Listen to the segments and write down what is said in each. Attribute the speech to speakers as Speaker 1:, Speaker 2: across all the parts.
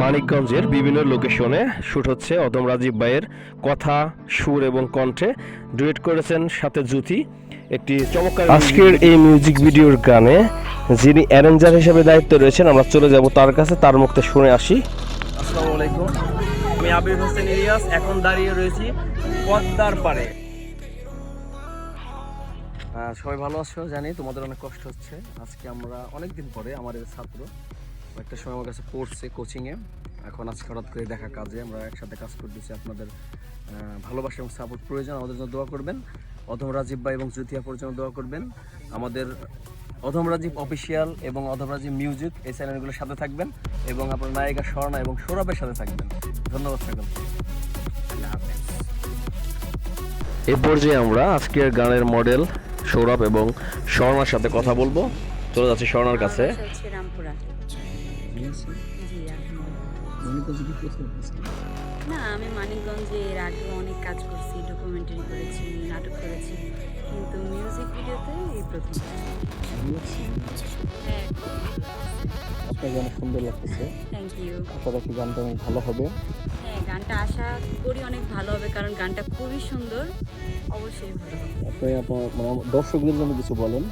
Speaker 1: মানিকগঞ্জের বিভিন্ন লোকেশনে শ্যুট হচ্ছে অদম রাজীব ভাইয়ের কথা সুর এবং কণ্ঠে। ডুয়েট করেছেন সাথে জুথি একটি চমৎকার আজকের এই মিউজিক ভিডিওর গানে যিনি অ্যারেঞ্জার হিসেবে দায়িত্ব রয়েছেন আমরা চলে যাব তার কাছে। তার মুখতে শুনে আসি।
Speaker 2: আসসালামু আলাইকুম। আমি আবির হোসেন ইলিয়াস এখন দাঁড়িয়ে রয়েছি পদ্মার পাড়ে। আহ, সবাই ভালো আছো? জানি তোমাদের অনেক কষ্ট হচ্ছে। আজকে আমরা অনেকদিন পরে আমাদের ছাত্র একটা সময় আমার কাছে পড়ছে কোচিংয়ে এখন আজকে হঠাৎ করে দেখা কাজে আমরা একসাথে কাজ করতেছি আপনাদের ভালোবাসা এবং সাপোর্ট প্রয়োজন আমাদের জন্য দোয়া করবেন। অধম রাজীব ভাই এবং জ্যোতিয়াপুর জন্য দোয়া করবেন। আমাদের অধম রাজীব অফিসিয়াল এবং অধম রাজীব মিউজিক এই চ্যানেলগুলোর সাথে থাকবেন এবং আপনার নায়িকা স্বর্ণা এবং সৌরভের সাথে থাকবেন। ধন্যবাদ থাকবেন
Speaker 1: এ পর্যায়ে আমরা আজকের গানের মডেল সৌরভ এবং স্বর্ণার সাথে কথা বলব। চলে যাচ্ছি স্বর্ণার কাছে।
Speaker 3: রামপুরা। না আমি মানিকগঞ্জে এর আগে অনেক কাজ করছি ডকুমেন্টারি করেছি নাটক করেছি কিন্তু মিউজিক ভিডিওতে এই প্রথম। হ্যাঁ।
Speaker 2: আপনাকে অনেক সুন্দর লাগতেছে।
Speaker 3: থ্যাংক ইউ
Speaker 2: আপনারা কি গানটা অনেক ভালো হবে।
Speaker 3: হ্যাঁ গানটা আশা করি অনেক ভালো হবে কারণ গানটা খুবই সুন্দর। অবশ্যই ভালো হবে।
Speaker 2: আপনি আপনার মানে দর্শকদের জন্য কিছু বলেন।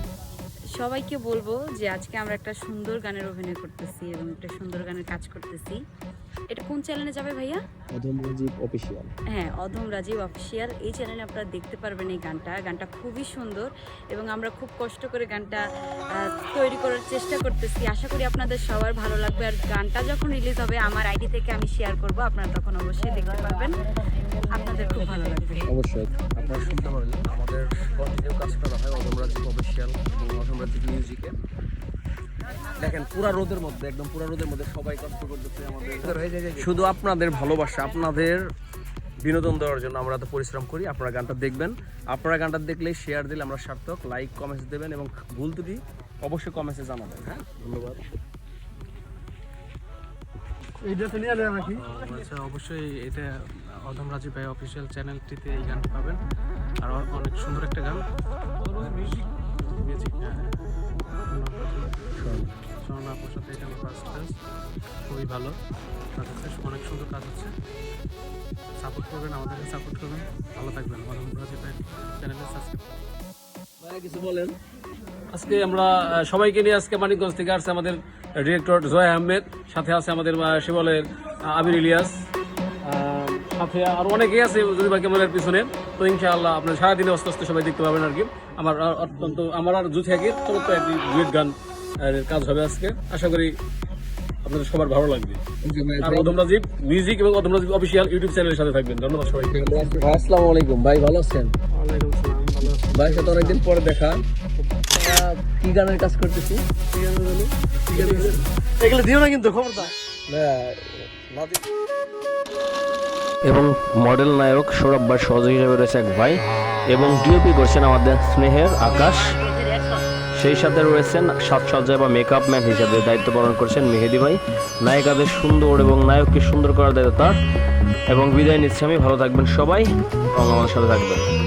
Speaker 3: সবাইকে বলব যে আজকে আমরা একটা সুন্দর গানের অভিনয় করতেছি এবং একটা সুন্দর গানের কাজ করতেছি। এটা কোন চ্যানেলে যাবে ভাইয়া?
Speaker 2: অধম রাজীব অফিসিয়াল
Speaker 3: হ্যাঁ অধম রাজীব অফিসিয়াল এই চ্যানেলে আপনারা দেখতে পারবেন এই গানটা। গানটা খুবই সুন্দর এবং আমরা খুব কষ্ট করে গানটা তৈরি করার চেষ্টা করতেছি। আশা করি আপনাদের সবার ভালো লাগবে। আর গানটা যখন রিলিজ হবে আমার আইডি থেকে আমি শেয়ার করব আপনারা তখন অবশ্যই দেখতে পারবেন। আপনাদের খুব ভালো লাগবে।
Speaker 2: অবশ্যই। আপনারা শুনতে পারলেন আমাদের অফিসিয়াল রাজীব মিউজিকে দেখেন পুরা রোদের মধ্যে একদম পুরা রোদের মধ্যে সবাই কষ্ট করতেছে আমাদের। শুধু আপনাদের ভালোবাসা আপনাদের বিনোদন দেওয়ার জন্য আমরা তো পরিশ্রম করি। আপনারা গানটা দেখবেন। আপনারা গানটা দেখলেই শেয়ার দিলে আমরা সার্থক। লাইক কমেন্টস দেবেন এবং ভুল ত্রুটি অবশ্যই কমেন্টসে জানাবেন। হ্যাঁ ধন্যবাদ।
Speaker 4: আচ্ছা অবশ্যই এটা অধম রাজীব ভাই অফিসিয়াল চ্যানেলটিতে এই গানটি পাবেন। আর অনেক সুন্দর একটা গান। হ্যাঁ স্বর্ণা আপুর সাথে খুবই ভালো অনেক সুন্দর কাজ হচ্ছে সাপোর্ট করবেন আমাদেরকে সাপোর্ট করবেন ভালো থাকবেন চ্যানেলে
Speaker 2: কিছু বলেন
Speaker 5: আজকে আমরা সবাইকে নিয়ে আজকে মানিকগঞ্জ থেকে আসছে আমাদের ডিরেক্টর জয় আহমেদ সাথে আছে আমাদের শিবলের আবির ইলিয়াস সাথে আর অনেকেই আছে যদি বা ক্যামেরার পিছনে তো ইনশাআল্লাহ আপনার সারাদিনে আস্তে আস্তে সবাই দেখতে পাবেন আর কি। আমার অত্যন্ত আমার আর জুথি আগে চমৎকার একটি ডুয়েট গান কাজ হবে আজকে। আশা করি আপনাদের সবার ভালো লাগবে। আর অদম রাজীব মিউজিক এবং অদম রাজীব অফিসিয়াল ইউটিউব চ্যানেলের সাথে থাকবেন। ধন্যবাদ সবাইকে।
Speaker 2: ভাই আসসালামু আলাইকুম। ভাই ভালো আছেন? ভাইয়ের সাথে অনেকদিন পরে দেখা। কি গানের কাজ করতেছি?
Speaker 4: এগুলো দিও না কিন্তু খবরদার।
Speaker 2: না, নাদি-
Speaker 1: এবং মডেল নায়ক সৌরভ ভাই সহযোগী হিসেবে রয়েছে এক ভাই এবং ডিওপি করছেন আমাদের স্নেহের আকাশ। সেই সাথে রয়েছেন সাজসজ্জা বা মেকআপ ম্যান হিসাবে দায়িত্ব পালন করছেন মেহেদি ভাই। নায়িকাদের সুন্দর এবং নায়ককে সুন্দর করার দায়িত্ব তার। এবং বিদায় নিচ্ছি আমি, ভালো থাকবেন সবাই। এবং আমার সাথে থাকবেন।